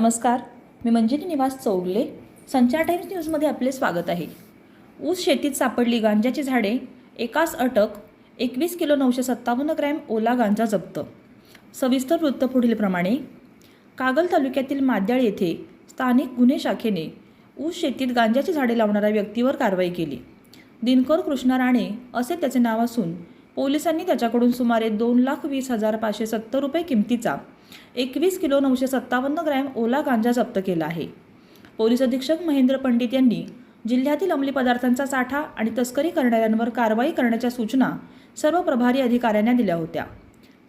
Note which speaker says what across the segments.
Speaker 1: नमस्कार मी मंजिरी निवास चौगले. संचार टाइम्स न्यूजमध्ये आपले स्वागत आहे. ऊस शेतीत सापडली गांजाची झाडे एकाच अटक एकवीस किलो नऊशे सत्तावन्न ग्रॅम ओला गांजा जप्त. सविस्तर वृत्त पुढीलप्रमाणे कागल तालुक्यातील माद्याळ येथे स्थानिक गुन्हे शाखेने ऊस शेतीत गांजाची झाडे लावणाऱ्या व्यक्तीवर कारवाई केली. दिनकर कृष्णा राणे असे त्याचे नाव असून पोलिसांनी त्याच्याकडून सुमारे दोन लाख वीस हजार पाचशे सत्तर रुपये किमतीचा एकवीस किलो नऊशे सत्तावन्न ग्रॅम ओला गांजा जप्त केला आहे. पोलीस अधीक्षक महेंद्र पंडित यांनी जिल्ह्यातील अंमली पदार्थांचा साठा आणि तस्करी करणाऱ्यांवर कारवाई करण्याच्या सूचना सर्व प्रभारी अधिकाऱ्यांना दिल्या होत्या.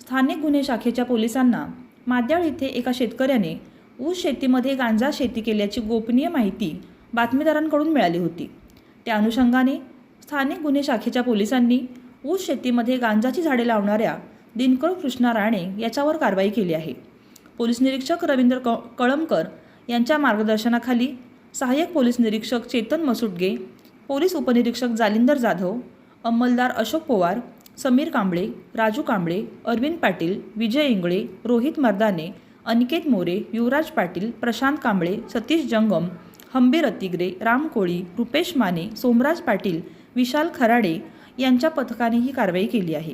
Speaker 1: स्थानिक गुन्हे शाखेच्या पोलिसांना माद्याळ येथे एका शेतकऱ्याने ऊस शेतीमध्ये गांजा शेती केल्याची गोपनीय माहिती बातमीदारांकडून मिळाली होती. त्या अनुषंगाने स्थानिक गुन्हे शाखेच्या पोलिसांनी ऊस शेतीमध्ये गांजाची झाडे लावणाऱ्या दिनकर कृष्णा राणे याच्यावर कारवाई केली आहे. पोलीस निरीक्षक रवींद्र क कळमकर यांच्या मार्गदर्शनाखाली सहाय्यक पोलीस निरीक्षक चेतन मसुटगे पोलीस उपनिरीक्षक जालिंदर जाधव अंमलदार अशोक पवार समीर कांबळे राजू कांबळे अरविंद पाटील विजय इंगळे रोहित मर्दाने अनिकेत मोरे युवराज पाटील प्रशांत कांबळे सतीश जंगम हंबीर अतिग्रे राम कोळी रुपेश माने सोमराज पाटील विशाल खराडे यांच्या पथकाने ही कारवाई केली आहे.